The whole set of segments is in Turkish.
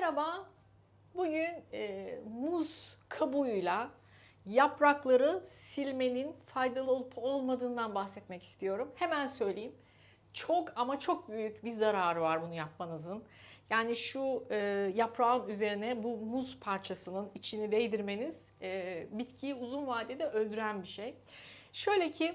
Merhaba. Bugün e, muz kabuğuyla yaprakları silmenin faydalı olup olmadığından bahsetmek istiyorum. Hemen söyleyeyim. Çok ama çok büyük bir zararı var bunu yapmanızın. Yani şu e, yaprağın üzerine bu muz parçasının içini değdirmeniz e, bitkiyi uzun vadede öldüren bir şey. Şöyle ki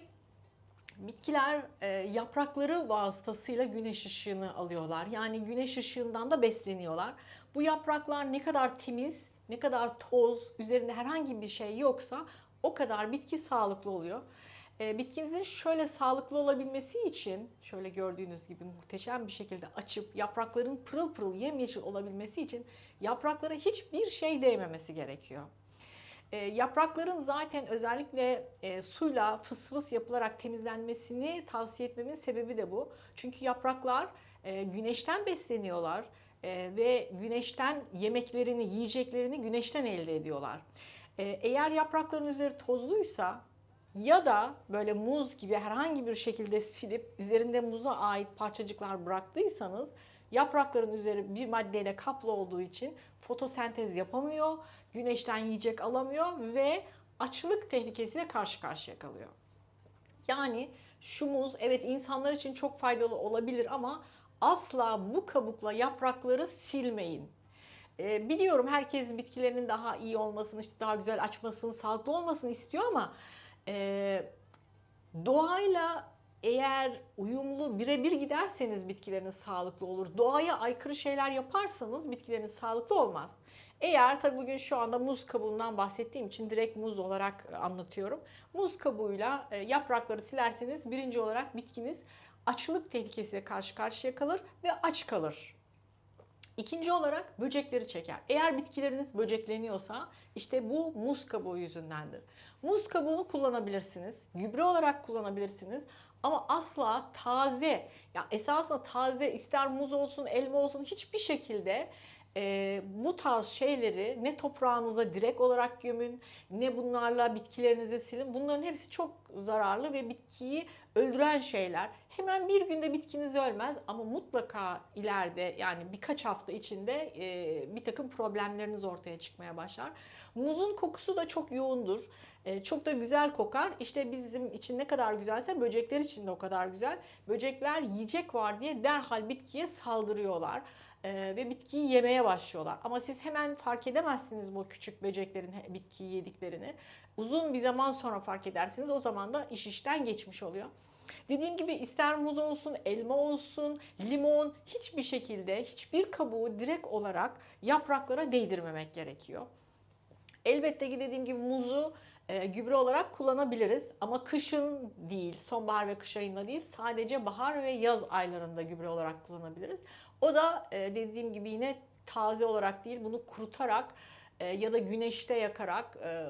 Bitkiler e, yaprakları vasıtasıyla güneş ışığını alıyorlar. Yani güneş ışığından da besleniyorlar. Bu yapraklar ne kadar temiz, ne kadar toz, üzerinde herhangi bir şey yoksa o kadar bitki sağlıklı oluyor. E, bitkinizin şöyle sağlıklı olabilmesi için, şöyle gördüğünüz gibi muhteşem bir şekilde açıp yaprakların pırıl pırıl yemyeşil olabilmesi için yapraklara hiçbir şey değmemesi gerekiyor. E, yaprakların zaten özellikle e, suyla fıs fıs yapılarak temizlenmesini tavsiye etmemin sebebi de bu. Çünkü yapraklar e, güneşten besleniyorlar e, ve güneşten yemeklerini, yiyeceklerini güneşten elde ediyorlar. E, eğer yaprakların üzeri tozluysa ya da böyle muz gibi herhangi bir şekilde silip üzerinde muza ait parçacıklar bıraktıysanız yaprakların üzeri bir maddeyle kaplı olduğu için fotosentez yapamıyor, güneşten yiyecek alamıyor ve açlık tehlikesiyle karşı karşıya kalıyor. Yani şu muz evet insanlar için çok faydalı olabilir ama asla bu kabukla yaprakları silmeyin. Ee, biliyorum herkes bitkilerinin daha iyi olmasını, işte daha güzel açmasını, sağlıklı olmasını istiyor ama e, doğayla eğer uyumlu birebir giderseniz bitkileriniz sağlıklı olur. Doğaya aykırı şeyler yaparsanız bitkileriniz sağlıklı olmaz. Eğer tabii bugün şu anda muz kabuğundan bahsettiğim için direkt muz olarak anlatıyorum. Muz kabuğuyla e, yaprakları silerseniz birinci olarak bitkiniz açlık tehlikesiyle karşı karşıya kalır ve aç kalır. İkinci olarak böcekleri çeker. Eğer bitkileriniz böcekleniyorsa işte bu muz kabuğu yüzündendir. Muz kabuğunu kullanabilirsiniz, gübre olarak kullanabilirsiniz ama asla taze, ya esasında taze ister muz olsun, elma olsun hiçbir şekilde e, bu tarz şeyleri ne toprağınıza direkt olarak gömün, ne bunlarla bitkilerinizi silin. Bunların hepsi çok zararlı ve bitkiyi öldüren şeyler. Hemen bir günde bitkiniz ölmez ama mutlaka ileride yani birkaç hafta içinde e, bir takım problemleriniz ortaya çıkmaya başlar. Muzun kokusu da çok yoğundur. E, çok da güzel kokar. İşte bizim için ne kadar güzelse böcekler de o kadar güzel. Böcekler yiyecek var diye derhal bitkiye saldırıyorlar ve bitkiyi yemeye başlıyorlar. Ama siz hemen fark edemezsiniz bu küçük böceklerin bitkiyi yediklerini. Uzun bir zaman sonra fark edersiniz. O zaman da iş işten geçmiş oluyor. Dediğim gibi ister muz olsun, elma olsun, limon hiçbir şekilde hiçbir kabuğu direkt olarak yapraklara değdirmemek gerekiyor. Elbette ki dediğim gibi muzu e, gübre olarak kullanabiliriz ama kışın değil, sonbahar ve kış ayında değil, sadece bahar ve yaz aylarında gübre olarak kullanabiliriz. O da e, dediğim gibi yine taze olarak değil, bunu kurutarak e, ya da güneşte yakarak e,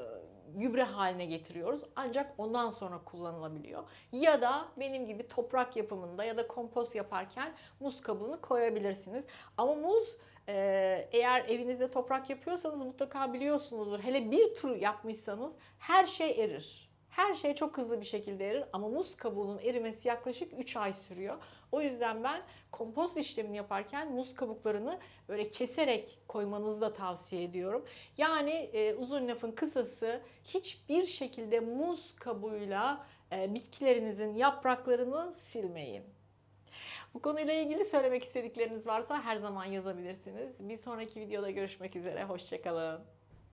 gübre haline getiriyoruz. Ancak ondan sonra kullanılabiliyor. Ya da benim gibi toprak yapımında ya da kompost yaparken muz kabuğunu koyabilirsiniz. Ama muz ee, eğer evinizde toprak yapıyorsanız mutlaka biliyorsunuzdur. Hele bir tur yapmışsanız her şey erir. Her şey çok hızlı bir şekilde erir ama muz kabuğunun erimesi yaklaşık 3 ay sürüyor. O yüzden ben kompost işlemini yaparken muz kabuklarını böyle keserek koymanızı da tavsiye ediyorum. Yani e, uzun lafın kısası hiçbir şekilde muz kabuğuyla e, bitkilerinizin yapraklarını silmeyin. Bu konuyla ilgili söylemek istedikleriniz varsa her zaman yazabilirsiniz. Bir sonraki videoda görüşmek üzere. Hoşçakalın.